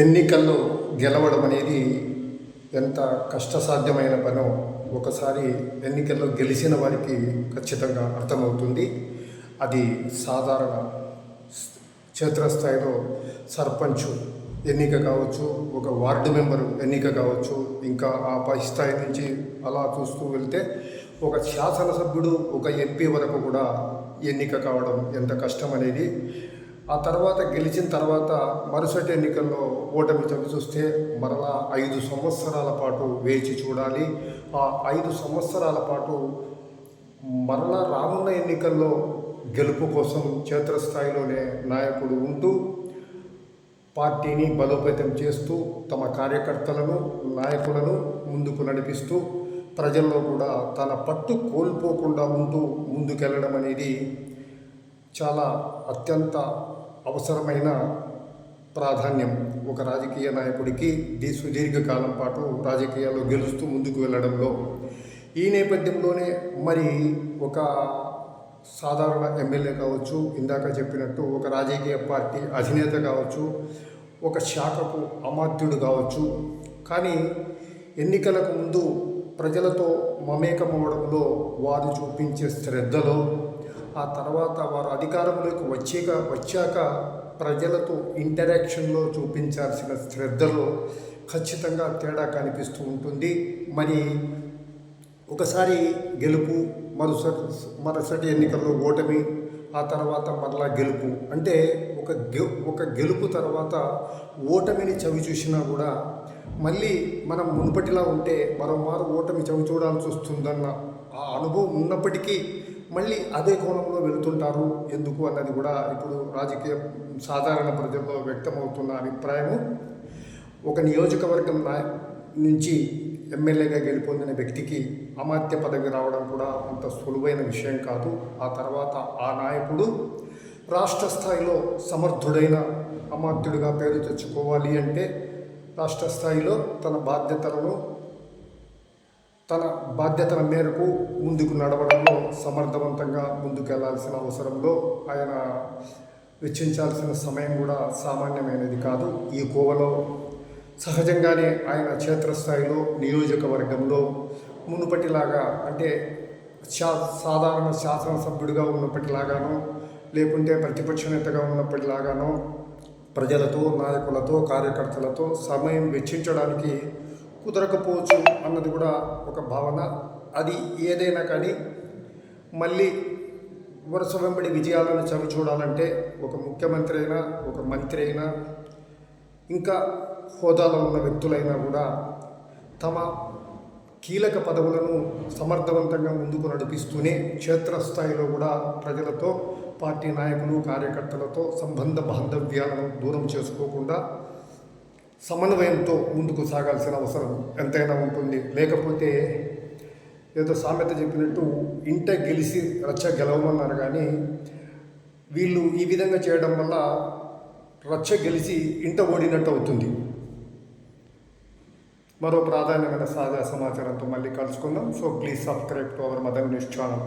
ఎన్నికల్లో గెలవడం అనేది ఎంత కష్టసాధ్యమైన పనో ఒకసారి ఎన్నికల్లో గెలిచిన వారికి ఖచ్చితంగా అర్థమవుతుంది. అది సాధారణ క్షేత్రస్థాయిలో సర్పంచ్ ఎన్నిక కావచ్చు ఒక వార్డు మెంబరు ఎన్నిక కావచ్చు ఇంకా ఆ పై స్థాయి నుంచి అలా చూస్తూ వెళ్తే ఒక శాసనసభ్యుడు ఒక ఎంపీ వరకు కూడా ఎన్నిక కావడం ఎంత కష్టం అనేది ఆ తర్వాత గెలిచిన తర్వాత మరుసటి ఎన్నికల్లో ఓటమి చవి చూస్తే మరలా ఐదు సంవత్సరాల పాటు వేచి చూడాలి. ఆ ఐదు సంవత్సరాల పాటు మరలా రానున్న ఎన్నికల్లో గెలుపు కోసం క్షేత్రస్థాయిలోనే నాయకుడు ఉంటూ పార్టీని బలోపేతం చేస్తూ తమ కార్యకర్తలను నాయకులను ముందుకు నడిపిస్తూ ప్రజల్లో కూడా తన పట్టు కోల్పోకుండా ఉంటూ ముందుకెళ్ళడం అనేది చాలా అత్యంత అవసరమైన ప్రాధాన్యం. ఒక రాజకీయ నాయకుడికి దీ సుదీర్ఘకాలం పాటు రాజకీయాల్లో గెలుస్తూ ముందుకు వెళ్ళడంలో. ఈ నేపథ్యంలోనే మరి ఒక సాధారణ ఎమ్మెల్యే కావచ్చు ఇందాక చెప్పినట్టు ఒక రాజకీయ పార్టీ అధినేత కావచ్చు ఒక శాఖకు అమాత్యుడు కావచ్చు. కానీ ఎన్నికలకు ముందు ప్రజలతో మమేకమవడంలో వారు చూపించే శ్రద్ధలో ఆ తర్వాత వారు అధికారంలోకి వచ్చాక వచ్చాక ప్రజలతో ఇంటరాక్షన్లో చూపించాల్సిన శ్రద్ధలో ఖచ్చితంగా తేడా కనిపిస్తూ ఉంటుంది. మరి ఒకసారి గెలుపు మరుసటి మరుసటి ఎన్నికల్లో ఓటమి ఆ తర్వాత మరలా గెలుపు. అంటే ఒక గె ఒక గెలుపు తర్వాత ఓటమిని చవి చూసినా కూడా మళ్ళీ మనం మునుపటిలా ఉంటే మరోమారు ఓటమి చవి చూడాల్సి వస్తుందన్న ఆ అనుభవం ఉన్నప్పటికీ మళ్ళీ అదే కోణంలో వెళుతుంటారు. ఎందుకు అన్నది కూడా ఇప్పుడు రాజకీయ సాధారణ ప్రజల్లో వ్యక్తమవుతున్న అభిప్రాయము. ఒక నియోజకవర్గం నాయ నుంచి ఎమ్మెల్యేగా గెలుపొందిన వ్యక్తికి అమాత్య పదవి రావడం కూడా అంత సులువైన విషయం కాదు. ఆ తర్వాత ఆ నాయకుడు రాష్ట్ర స్థాయిలో సమర్థుడైన అమాత్యుడిగా పేరు తెచ్చుకోవాలి అంటే రాష్ట్ర స్థాయిలో తన బాధ్యతలను తన బాధ్యతల మేరకు ముందుకు నడవడంలో సమర్థవంతంగా ముందుకెళ్ళాల్సిన అవసరంలో ఆయన వెచ్చించాల్సిన సమయం కూడా సామాన్యమైనది కాదు. ఈ కోవలో సహజంగానే ఆయన క్షేత్రస్థాయిలో నియోజకవర్గంలో మునుపటిలాగా అంటే శా సాధారణ శాసనసభ్యుడిగా ఉన్నప్పటిలాగానో లేకుంటే ప్రతిపక్ష నేతగా ఉన్నప్పటిలాగానో ప్రజలతో నాయకులతో కార్యకర్తలతో సమయం వెచ్చించడానికి కుదరకపోవచ్చు అన్నది కూడా ఒక భావన. అది ఏదైనా కానీ మళ్ళీ వరుస వెంబడి విజయాలను చవి చూడాలంటే ఒక ముఖ్యమంత్రి అయినా ఒక మంత్రి అయినా ఇంకా హోదాలో ఉన్న వ్యక్తులైనా కూడా తమ కీలక పదవులను సమర్థవంతంగా ముందుకు నడిపిస్తూనే క్షేత్రస్థాయిలో కూడా ప్రజలతో పార్టీ నాయకులు కార్యకర్తలతో సంబంధ బాంధవ్యాలను దూరం చేసుకోకుండా సమన్వయంతో ముందుకు సాగాల్సిన అవసరం ఎంతైనా ఉంటుంది. లేకపోతే ఏదో సామెత చెప్పినట్టు ఇంట గెలిచి రచ్చ గెలవమన్నారు కానీ వీళ్ళు ఈ విధంగా చేయడం వల్ల రచ్చ గెలిచి ఇంట ఓడినట్టు అవుతుంది. మరో ప్రాధాన్యమైన సాదా సమాచారంతో మళ్ళీ కలుసుకుందాం. So please subscribe to our mother news channel